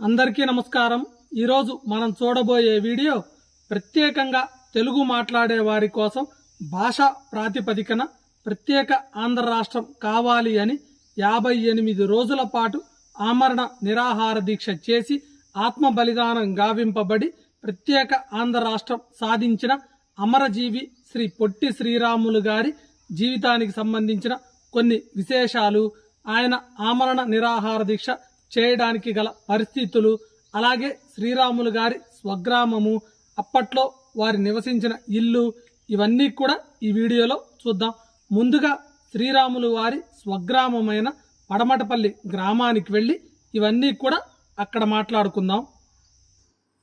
అందరికీ నమస్కారం. ఈరోజు మనం చూడబోయే వీడియో ప్రత్యేకంగా తెలుగు మాట్లాడే వారి కోసం భాషా ప్రాతిపదికన ప్రత్యేక ఆంధ్ర రాష్ట్రం కావాలి అని యాభై ఎనిమిది రోజుల పాటు ఆమరణ నిరాహార దీక్ష చేసి ఆత్మ బలిదానం గావింపబడి ప్రత్యేక ఆంధ్ర రాష్ట్రం సాధించిన అమరజీవి శ్రీ పొట్టి శ్రీరాములు గారి జీవితానికి సంబంధించిన కొన్ని విశేషాలు. ఆయన ఆమరణ నిరాహార దీక్ష చేయడానికి గల పరిస్థితులు అలాగే శ్రీరాములు గారి స్వగ్రామము అప్పట్లో వారి నివసించిన ఇల్లు ఇవన్నీ కూడా ఈ వీడియోలో చూద్దాం. ముందుగా శ్రీరాములు వారి స్వగ్రామమైన పడమటపల్లి గ్రామానికి వెళ్ళి ఇవన్నీ కూడా అక్కడ మాట్లాడుకుందాం.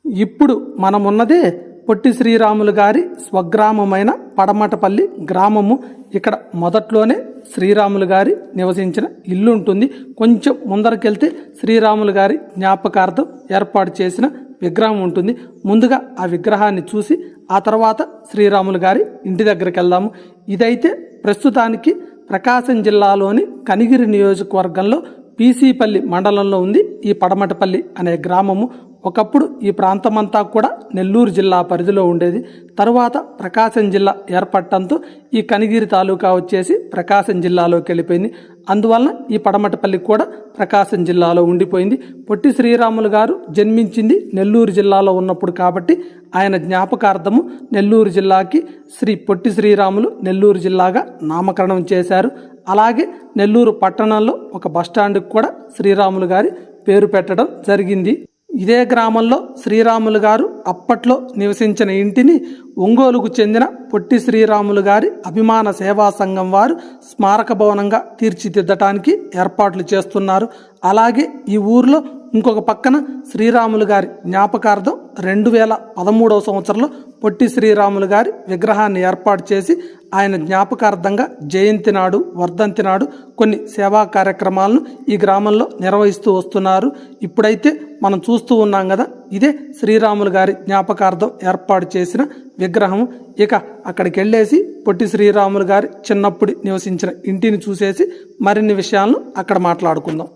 ఇప్పుడు మనమున్నదే పొట్టి శ్రీరాములు గారి స్వగ్రామమైన పడమటపల్లి గ్రామము. ఇక్కడ మొదట్లోనే శ్రీరాములు గారి నివసించిన ఇల్లు ఉంటుంది కొంచెం ముందరకెళ్తే శ్రీరాములు గారి జ్ఞాపకార్థం ఏర్పాటు చేసిన విగ్రహం ఉంటుంది. ముందుగా ఆ విగ్రహాన్ని చూసి ఆ తర్వాత శ్రీరాములు గారి ఇంటి దగ్గరికి వెళ్దాము. ఇదైతే ప్రస్తుతానికి ప్రకాశం జిల్లాలోని కనిగిరి నియోజకవర్గంలో పీసీపల్లి మండలంలో ఉంది. ఈ పడమటపల్లి అనే గ్రామము ఒకప్పుడు ఈ ప్రాంతమంతా కూడా నెల్లూరు జిల్లా పరిధిలో ఉండేది. తరువాత ప్రకాశం జిల్లా ఏర్పడటంతో ఈ కనిగిరి తాలూకా వచ్చేసి ప్రకాశం జిల్లాలోకి వెళ్ళిపోయింది. అందువలన ఈ పడమటపల్లి కూడా ప్రకాశం జిల్లాలో ఉండిపోయింది. పొట్టి శ్రీరాములు గారు జన్మించింది నెల్లూరు జిల్లాలో ఉన్నప్పుడు కాబట్టి ఆయన జ్ఞాపకార్థము నెల్లూరు జిల్లాకి శ్రీ పొట్టి శ్రీరాములు నెల్లూరు జిల్లాగా నామకరణం చేశారు. అలాగే నెల్లూరు పట్టణంలో ఒక బస్టాండ్కు కూడా శ్రీరాములు గారి పేరు పెట్టడం జరిగింది. ఇదే గ్రామంలో శ్రీరాములు గారు అప్పట్లో నివసించిన ఇంటిని ఒంగోలుకు చెందిన పొట్టి శ్రీరాములు గారి అభిమాన సేవా సంఘం వారు స్మారక భవనంగా తీర్చిదిద్దటానికి ఏర్పాట్లు చేస్తున్నారు. అలాగే ఈ ఊర్లో ఇంకొక పక్కన శ్రీరాములు గారి జ్ఞాపకార్థం రెండు వేల పదమూడవ సంవత్సరంలో పొట్టి శ్రీరాములు గారి విగ్రహాన్ని ఏర్పాటు చేసి ఆయన జ్ఞాపకార్థంగా జయంతి నాడు వర్ధంతి నాడు కొన్ని సేవా కార్యక్రమాలను ఈ గ్రామంలో నిర్వహిస్తూ వస్తున్నారు. ఇప్పుడైతే మనం చూస్తూ ఉన్నాం కదా ఇదే శ్రీరాములు గారి జ్ఞాపకార్థం ఏర్పాటు చేసిన విగ్రహం ఇక అక్కడికి వెళ్ళేసి పొట్టి శ్రీరాములు గారి చిన్నప్పుడు నివసించిన ఇంటిని చూసేసి మరిన్ని విషయాలను అక్కడ మాట్లాడుకుందాం.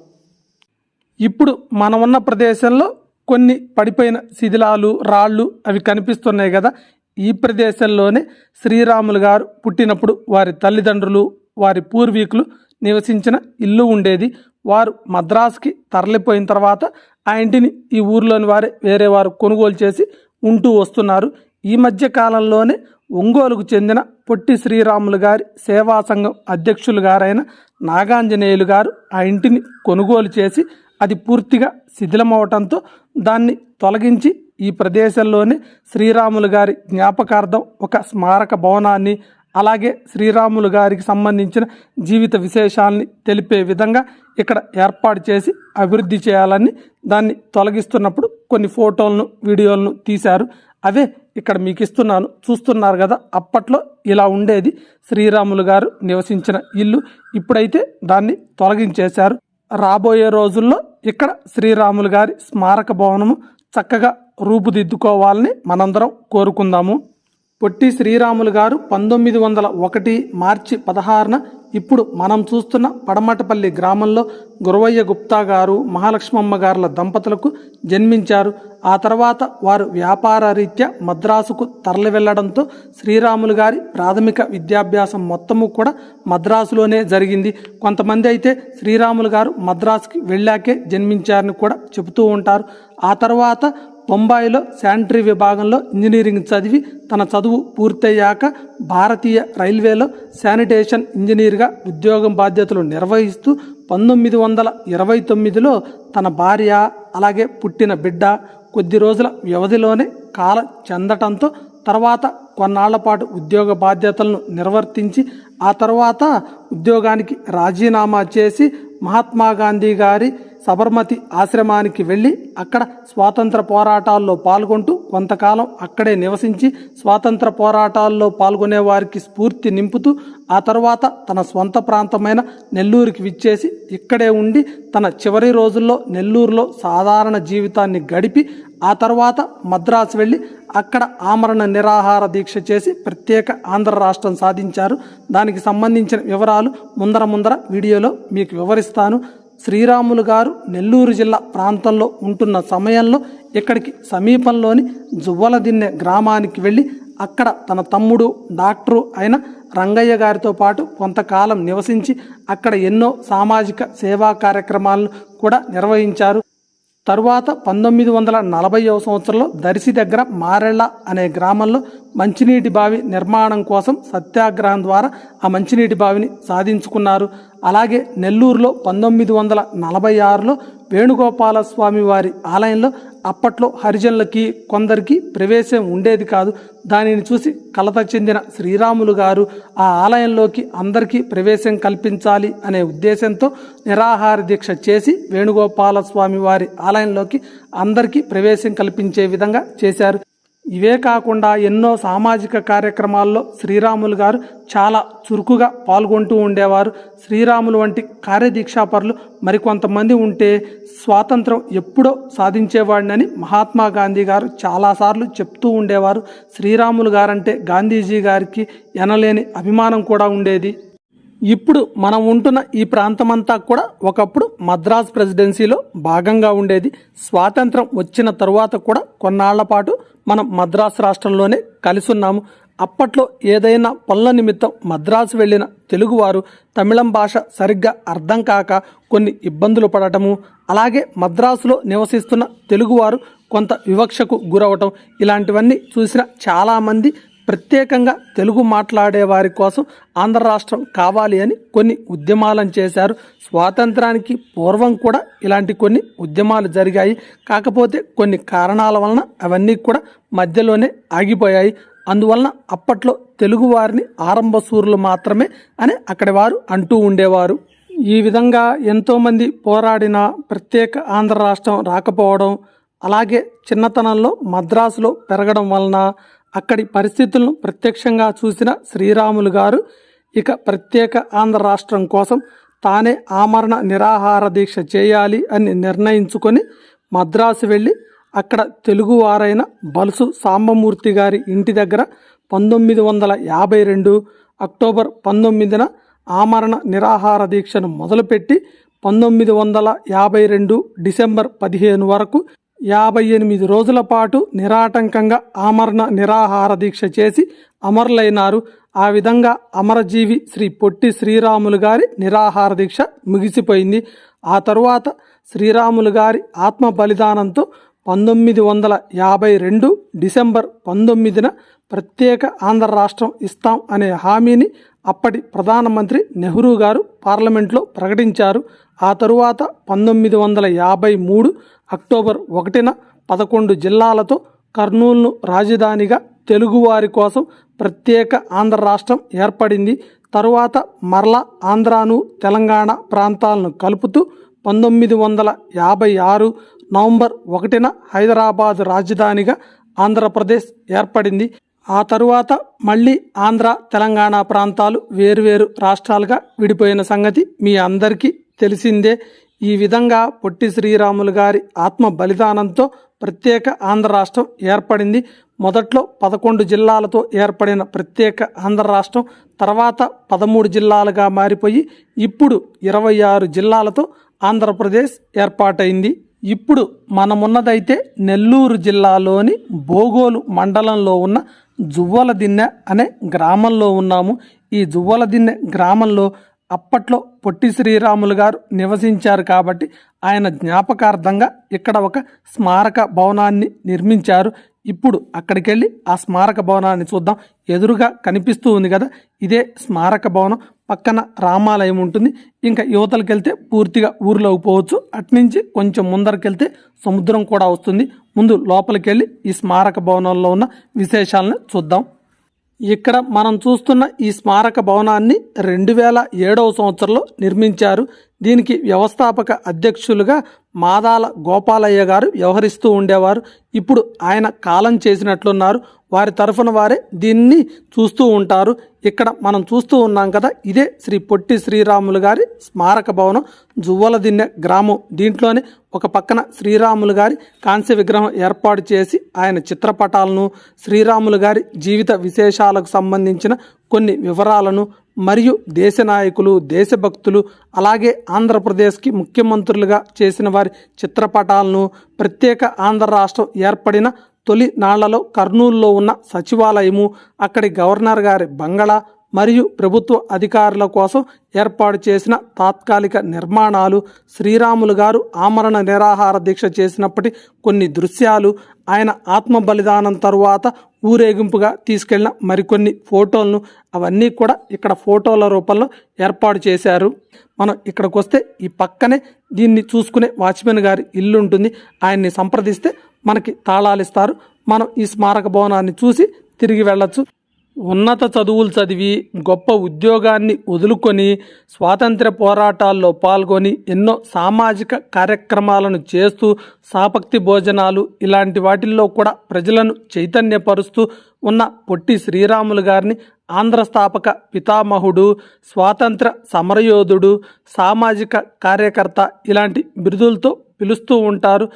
ఇప్పుడు మనం ఉన్న ప్రదేశంలో కొన్ని పడిపోయిన శిథిలాలు రాళ్ళు అవి కనిపిస్తున్నాయి కదా ఈ ప్రదేశంలోనే శ్రీరాములు గారు పుట్టినప్పుడు వారి తల్లిదండ్రులు వారి పూర్వీకులు నివసించిన ఇల్లు ఉండేది. వారు మద్రాసుకి తరలిపోయిన తర్వాత ఆ ఇంటిని ఈ ఊర్లోని వారే వేరే వారు కొనుగోలు చేసి ఉంటూ వస్తున్నారు. ఈ మధ్య కాలంలోనే ఒంగోలుకు చెందిన పొట్టి శ్రీరాములు గారి సేవా సంఘం అధ్యక్షులు గారైన నాగాంజనేయులు గారు ఆ ఇంటిని కొనుగోలు చేసి అది పూర్తిగా శిథిలమవటంతో దాన్ని తొలగించి ఈ ప్రదేశంలోనే శ్రీరాములు గారి జ్ఞాపకార్థం ఒక స్మారక భవనాన్ని అలాగే శ్రీరాములు గారికి సంబంధించిన జీవిత విశేషాలని తెలిపే విధంగా ఇక్కడ ఏర్పాటు చేసి అభివృద్ధి చేయాలని దాన్ని తొలగిస్తున్నప్పుడు కొన్ని ఫోటోలను వీడియోలను తీశారు. అవే ఇక్కడ మీకు ఇస్తున్నాను చూస్తున్నారు కదా అప్పట్లో ఇలా ఉండేది. శ్రీరాములు గారు నివసించిన ఇల్లు ఇప్పుడైతే దాన్ని తొలగించేశారు. రాబోయే రోజుల్లో ఇక్కడ శ్రీరాములు గారి స్మారక భవనము చక్కగా రూపుదిద్దుకోవాలని మనందరం కోరుకుందాము. పొట్టి శ్రీరాములు గారు పంతొమ్మిది వందల ఒకటి మార్చి పదహారున ఇప్పుడు మనం చూస్తున్న పడమటపల్లి గ్రామంలో గురవయ్య గుప్తా గారు మహాలక్ష్మమ్మ గారుల దంపతులకు జన్మించారు. ఆ తర్వాత వారు వ్యాపార రీత్యా మద్రాసుకు తరలి వెళ్ళడంతో శ్రీరాములు గారి ప్రాథమిక విద్యాభ్యాసం మొత్తము కూడా మద్రాసులోనే జరిగింది. కొంతమంది అయితే శ్రీరాములు గారు మద్రాసుకి వెళ్ళాకే జన్మించారని కూడా చెబుతూ ఉంటారు. ఆ తర్వాత బొంబాయిలో శానిటరీ విభాగంలో ఇంజనీరింగ్ చదివి తన చదువు పూర్తయ్యాక భారతీయ రైల్వేలో శానిటేషన్ ఇంజనీర్గా ఉద్యోగం బాధ్యతలు నిర్వహిస్తూ పంతొమ్మిది వందల ఇరవై తొమ్మిదిలో తన భార్య అలాగే పుట్టిన బిడ్డ కొద్ది రోజుల వ్యవధిలోనే కాల చెందటంతో తర్వాత కొన్నాళ్ళ పాటు ఉద్యోగ బాధ్యతలను నిర్వర్తించి ఆ తర్వాత ఉద్యోగానికి రాజీనామా చేసి మహాత్మా గాంధీ గారి సబర్మతి ఆశ్రమానికి వెళ్ళి అక్కడ స్వాతంత్ర పోరాటాల్లో పాల్గొంటూ కొంతకాలం అక్కడే నివసించి స్వాతంత్ర పోరాటాల్లో పాల్గొనే వారికి స్ఫూర్తి నింపుతూ ఆ తర్వాత తన స్వంత ప్రాంతమైన నెల్లూరుకి విచ్చేసి ఇక్కడే ఉండి తన చివరి రోజుల్లో నెల్లూరులో సాధారణ జీవితాన్ని గడిపి ఆ తర్వాత మద్రాసు వెళ్ళి అక్కడ ఆమరణ నిరాహార దీక్ష చేసి ప్రత్యేక ఆంధ్ర రాష్ట్రం సాధించారు. దానికి సంబంధించిన వివరాలు ముందర ముందర వీడియోలో మీకు వివరిస్తాను. శ్రీరాములు గారు నెల్లూరు జిల్లా ప్రాంతంలో ఉంటున్న సమయంలో ఇక్కడికి సమీపంలోని జువ్వలదిన్నె గ్రామానికి వెళ్ళి అక్కడ తన తమ్ముడు డాక్టరు అయిన రంగయ్య గారితో పాటు కొంతకాలం నివసించి అక్కడ ఎన్నో సామాజిక సేవా కార్యక్రమాలను కూడా నిర్వహించారు. తరువాత పంతొమ్మిది వందల నలభైవ సంవత్సరంలో దర్శి దగ్గర మారెళ్ళ అనే గ్రామంలో మంచినీటి బావి నిర్మాణం కోసం సత్యాగ్రహం ద్వారా ఆ మంచినీటి బావిని సాధించుకున్నారు. అలాగే నెల్లూరులో పంతొమ్మిది వందల నలభై ఆరులో వేణుగోపాల స్వామి వారి ఆలయంలో అప్పట్లో హరిజనులకి కొందరికి ప్రవేశం ఉండేది కాదు. దానిని చూసి కలత చెందిన శ్రీరాములు గారు ఆ ఆలయంలోకి అందరికీ ప్రవేశం కల్పించాలి అనే ఉద్దేశంతో నిరాహార దీక్ష చేసి వేణుగోపాల స్వామి వారి ఆలయంలోకి అందరికీ ప్రవేశం కల్పించే విధంగా చేశారు. ఇవే కాకుండా ఎన్నో సామాజిక కార్యక్రమాల్లో శ్రీరాములు గారు చాలా చురుకుగా పాల్గొంటూ ఉండేవారు. శ్రీరాములు వంటి కార్యదీక్షాపరులు మరికొంతమంది ఉంటే స్వాతంత్రం ఎప్పుడో సాధించేవాడినని మహాత్మా గాంధీ గారు చాలాసార్లు చెప్తూ ఉండేవారు. శ్రీరాములు గారంటే గాంధీజీ గారికి ఎనలేని అభిమానం కూడా ఉండేది. ఇప్పుడు మనం ఉంటున్న ఈ ప్రాంతమంతా కూడా ఒకప్పుడు మద్రాస్ ప్రెసిడెన్సీలో భాగంగా ఉండేది. స్వాతంత్రం వచ్చిన తరువాత కూడా కొన్నాళ్ళ పాటు మనం మద్రాసు రాష్ట్రంలోనే కలిసి ఉన్నాము అప్పట్లో ఏదైనా పనుల నిమిత్తం మద్రాసు వెళ్ళిన తెలుగువారు తమిళం భాష సరిగ్గా అర్థం కాక కొన్ని ఇబ్బందులు పడటము. అలాగే మద్రాసులో నివసిస్తున్న తెలుగువారు కొంత వివక్షకు గురవటం. ఇలాంటివన్నీ చూసిన చాలామంది ప్రత్యేకంగా తెలుగు మాట్లాడే వారి కోసం ఆంధ్ర రాష్ట్రం కావాలి అని కొన్ని ఉద్యమాలను చేశారు. స్వాతంత్రానికి పూర్వం కూడా ఇలాంటి కొన్ని ఉద్యమాలు జరిగాయి. కాకపోతే కొన్ని కారణాల వలన అవన్నీ కూడా మధ్యలోనే ఆగిపోయాయి. అందువలన అప్పట్లో తెలుగు వారిని ఆరంభ సూర్యులు మాత్రమే అని అక్కడి వారు అంటూ ఉండేవారు. ఈ విధంగా ఎంతోమంది పోరాడిన ప్రత్యేక ఆంధ్ర రాష్ట్రం రాకపోవడం అలాగే చిన్నతనంలో మద్రాసులో పెరగడం వలన అక్కడి పరిస్థితులను ప్రత్యక్షంగా చూసిన శ్రీరాములు గారు ఇక ప్రత్యేక ఆంధ్ర రాష్ట్రం కోసం తానే ఆమరణ నిరాహార దీక్ష చేయాలి అని నిర్ణయించుకొని మద్రాసు వెళ్ళి అక్కడ తెలుగువారైన బలుసు సాంబమూర్తి గారి ఇంటి దగ్గర పంతొమ్మిది వందల యాభై రెండు అక్టోబర్ పంతొమ్మిదిన ఆమరణ నిరాహార దీక్షను మొదలుపెట్టి పంతొమ్మిది వందల యాభై రెండు డిసెంబర్ పదిహేను వరకు యాభై ఎనిమిది రోజుల పాటు నిరాటంకంగా ఆమరణ నిరాహార దీక్ష చేసి అమరులైనారు. ఆ విధంగా అమరజీవి శ్రీ పొట్టి శ్రీరాములు గారి నిరాహార దీక్ష ముగిసిపోయింది. ఆ తరువాత శ్రీరాములు గారి ఆత్మ బలిదానంతో పంతొమ్మిది వందల యాభై రెండు డిసెంబర్ పంతొమ్మిదిన ప్రత్యేక ఆంధ్ర రాష్ట్రం ఇస్తాం అనే హామీని అప్పటి ప్రధానమంత్రి నెహ్రూ గారు పార్లమెంట్లో ప్రకటించారు. ఆ తరువాత పంతొమ్మిది వందల యాభై మూడు అక్టోబర్ ఒకటిన పదకొండు జిల్లాలతో కర్నూలును రాజధానిగా తెలుగువారి కోసం ప్రత్యేక ఆంధ్ర రాష్ట్రం ఏర్పడింది. తరువాత మరలా ఆంధ్రాను తెలంగాణ ప్రాంతాలను కలుపుతూ పంతొమ్మిది వందల యాభై ఆరు నవంబర్ ఒకటిన హైదరాబాద్ రాజధానిగా ఆంధ్రప్రదేశ్ ఏర్పడింది. ఆ తరువాత మళ్ళీ ఆంధ్ర తెలంగాణ ప్రాంతాలు వేరువేరు రాష్ట్రాలుగా విడిపోయిన సంగతి మీ అందరికీ తెలిసిందే. ఈ విధంగా పొట్టి శ్రీరాములు గారి ఆత్మ బలిదానంతో ప్రత్యేక ఆంధ్ర రాష్ట్రం ఏర్పడింది. మొదట్లో పదకొండు జిల్లాలతో ఏర్పడిన ప్రత్యేక ఆంధ్ర రాష్ట్రం తర్వాత పదమూడు జిల్లాలుగా మారిపోయి ఇప్పుడు ఇరవై ఆరు జిల్లాలతో ఆంధ్రప్రదేశ్ ఏర్పాటైంది. ఇప్పుడు మనమున్నదైతే నెల్లూరు జిల్లాలోని బోగోలు మండలంలో ఉన్న జువ్వలదిన్నె అనే గ్రామంలో ఉన్నాము. ఈ జువ్వలదిన్నె గ్రామంలో అప్పట్లో పొట్టి శ్రీరాములు గారు నివసించారు కాబట్టి ఆయన జ్ఞాపకార్థంగా ఇక్కడ ఒక స్మారక భవనాన్ని నిర్మించారు. ఇప్పుడు అక్కడికి వెళ్ళి ఆ స్మారక భవనాన్ని చూద్దాం. ఎదురుగా కనిపిస్తూ ఉంది కదా ఇదే స్మారక భవనం. పక్కన రామాలయం ఉంటుంది. ఇంకా యువతలకు వెళ్తే పూర్తిగా ఊర్లోకి పోవచ్చు. అట్నుంచి కొంచెం ముందరకెళ్తే సముద్రం కూడా వస్తుంది. ముందు లోపలికి వెళ్ళి ఈ స్మారక భవనంలో ఉన్న విశేషాలను చూద్దాం. ఇక్కడ మనం చూస్తున్న ఈ స్మారక భవనాన్ని రెండు వేల ఏడవ సంవత్సరంలో నిర్మించారు దీనికి వ్యవస్థాపక అధ్యక్షులుగా మాదాల గోపాలయ్య గారు వ్యవహరిస్తూ ఉండేవారు. ఇప్పుడు ఆయన కాలం చేసినట్లున్నారు. వారి తరఫున వారే దీన్ని చూస్తూ ఉంటారు. ఇక్కడ మనం చూస్తూ ఉన్నాం కదా ఇదే శ్రీ పొట్టి శ్రీరాములు గారి స్మారక భవనం. జువ్వలదిన్నె గ్రామం. దీంట్లోనే ఒక పక్కన శ్రీరాములు గారి కాంస్య విగ్రహం ఏర్పాటు చేసి ఆయన చిత్రపటాలను శ్రీరాములు గారి జీవిత విశేషాలకు సంబంధించిన కొన్ని వివరాలను మరియు దేశ నాయకులు దేశభక్తులు అలాగే ఆంధ్రప్రదేశ్కి ముఖ్యమంత్రులుగా చేసిన వారి చిత్రపటాలను ప్రత్యేక ఆంధ్ర రాష్ట్రం ఏర్పడిన తొలి నాళ్ళలో కర్నూలులో ఉన్న సచివాలయము అక్కడి గవర్నర్ గారి బంగళా మరియు ప్రభుత్వ అధికారుల కోసం ఏర్పాటు చేసిన తాత్కాలిక నిర్మాణాలు శ్రీరాములు గారు ఆమరణ నిరాహార దీక్ష చేసినప్పటి కొన్ని దృశ్యాలు ఆయన ఆత్మ బలిదానం తరువాత ఊరేగింపుగా తీసుకెళ్ళిన మరికొన్ని ఫోటోలను అవన్నీ కూడా ఇక్కడ ఫోటోల రూపంలో ఏర్పాటు చేశారు. మనం ఇక్కడికి వస్తే ఈ పక్కనే దీన్ని చూసుకునే వాచ్మెన్ గారి ఇల్లు ఉంటుంది. ఆయన్ని సంప్రదిస్తే మనకి తాళాలు ఇస్తారు మనం ఈ స్మారక భవనాన్ని చూసి తిరిగి వెళ్ళొచ్చు. ఉన్నత చదువులు చదివి గొప్ప ఉద్యోగాన్ని వదులుకొని స్వాతంత్ర్య పోరాటాల్లో పాల్గొని ఎన్నో సామాజిక కార్యక్రమాలను చేస్తూ సాపక్తి భోజనాలు ఇలాంటి వాటిల్లో కూడా ప్రజలను చైతన్యపరుస్తూ ఉన్న పొట్టి శ్రీరాములు గారిని ఆంధ్ర స్థాపక పితామహుడు స్వాతంత్ర సమరయోధుడు సామాజిక కార్యకర్త ఇలాంటి బిరుదులతో పిలుస్తూ ఉంటారు.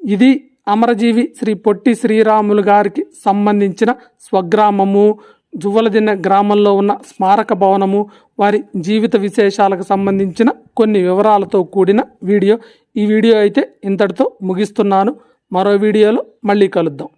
ఇది అమరజీవి శ్రీ పొట్టి శ్రీరాములు గారికి సంబంధించిన స్వగ్రామము. జువ్వలదిన్న గ్రామంలో ఉన్న స్మారక భవనము వారి జీవిత విశేషాలకు సంబంధించిన కొన్ని వివరాలతో కూడిన వీడియో. ఈ వీడియో అయితే ఇంతటితో ముగిస్తున్నాను. మరో వీడియోలో మళ్ళీ కలుద్దాం.